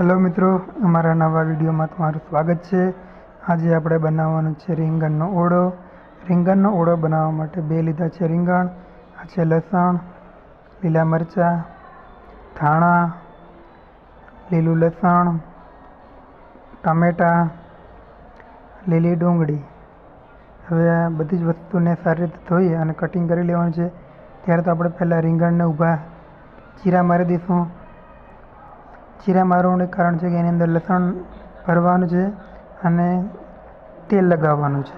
Hello મિત્રો, અમારા નવા વિડીયોમાં તમારું સ્વાગત છે. આજે આપણે બનાવવાનું છે રીંગણનો ઓળો. રીંગણનો ઓળો બનાવવા માટે બે લીધા છે રીંગણ. આ છે લસણ, લીલા મરચાં, ધાણા, લીલું લસણ, ટામેટાં, લીલી ડુંગળી. હવે આ બધી જ વસ્તુને સારી રીતે ધોઈ અને કટિંગ કરી લેવાનું છે. ત્યારે તો આપણે પહેલાં રીંગણને ઊભા ચીરા મારી દઈશું. ચીરા મારવાનું કારણ છે કે એની અંદર લસણ ભરવાનું છે અને તેલ લગાવવાનું છે.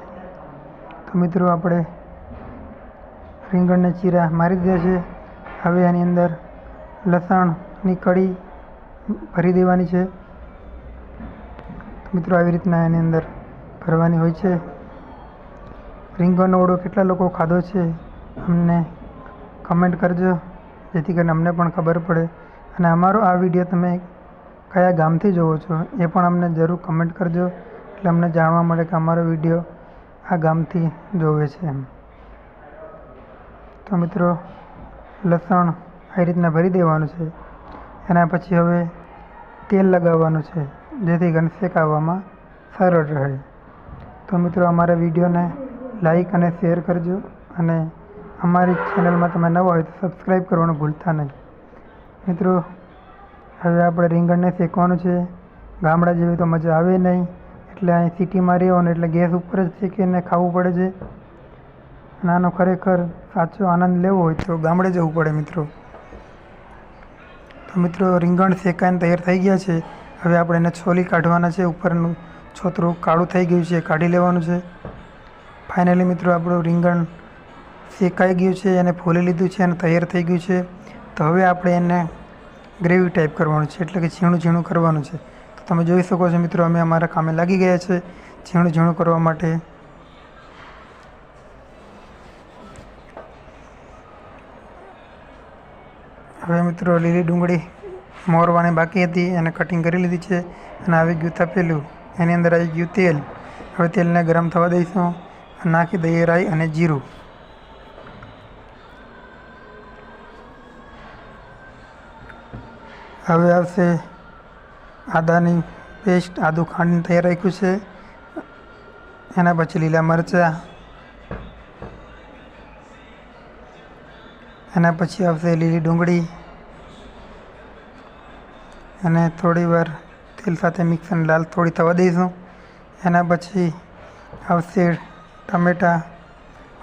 તો મિત્રો આપણે રીંગણને ચીરા મારી દીધા છે. હવે એની અંદર લસણની કડી ભરી દેવાની છે. મિત્રો આવી રીતના એની અંદર ભરવાની હોય છે. રીંગણનો ઓળો કેટલા લોકો ખાધો છે અમને કમેન્ટ કરજો. જેથી કરીને અમને પણ ખબર પડે. અને અમારો આ વીડિયો તમે કયા ગામથી જોવો છો એ પણ અમને જરૂર કમેન્ટ કરજો. એટલે અમને જાણવા મળે કે અમારો વીડિયો આ ગામથી જોવે છે એમ. તો મિત્રો, લસણ આવી રીતના ભરી દેવાનું છે. એના પછી હવે તેલ લગાવવાનું છે, જેથી ઘનશેક શેકાવવામાં સરળ રહે. તો મિત્રો, અમારા વિડીયોને લાઈક અને શેર કરજો અને અમારી ચેનલમાં તમે નવા હોય તો સબસ્ક્રાઈબ કરવાનું ભૂલતા નહીં. મિત્રો, હવે આપણે રીંગણને શેકવાનું છે. ગામડા જેવી તો મજા આવે નહીં. એટલે અહીં સિટીમાં રહેવાનું એટલે ગેસ ઉપર જ શેકીને ખાવું પડે છે. અને આનો ખરેખર સાચો આનંદ લેવો હોય તો ગામડે જવું પડે મિત્રો. તો મિત્રો, રીંગણ શેકાઈને તૈયાર થઈ ગયા છે. હવે આપણે એને છોલી કાઢવાના છે. ઉપરનું છોતરું કાળું થઈ ગયું છે, કાઢી લેવાનું છે. ફાઇનલી મિત્રો, આપણું રીંગણ શેકાઈ ગયું છે અને ફોલી લીધું છે અને તૈયાર થઈ ગયું છે. તો હવે આપણે એને ગ્રેવી ટાઈપ કરવાનું છે, એટલે કે ઝીણું ઝીણું કરવાનું છે. તો તમે જોઈ શકો છો મિત્રો, અમે અમારા કામે લાગી ગયા છે ઝીણું ઝીણું કરવા માટે. હવે મિત્રો, લીલી ડુંગળી મોરવાની બાકી હતી, એને કટિંગ કરી લીધી છે અને આવી ગયું તપેલું એની અંદર આવી ગયું તેલ. હવે તેલને ગરમ થવા દઈશું, નાખી દઈએ રાઈ અને જીરું. હવે આવશે આદાની પેસ્ટ આદું ખાંડીને તૈયાર રાખ્યું છે. એના પછી લીલા મરચાં. એના પછી આવશે લીલી ડુંગળી. અને થોડી વાર તેલ સાથે મિક્સ અને લાલ થોડી થવા દઈશું. એના પછી આવશે ટમેટાં.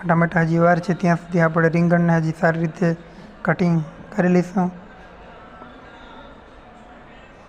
ટમેટાં હજી વાર છે, ત્યાં સુધી આપણે રીંગણને હજી સારી રીતે કટિંગ કરી લઈશું.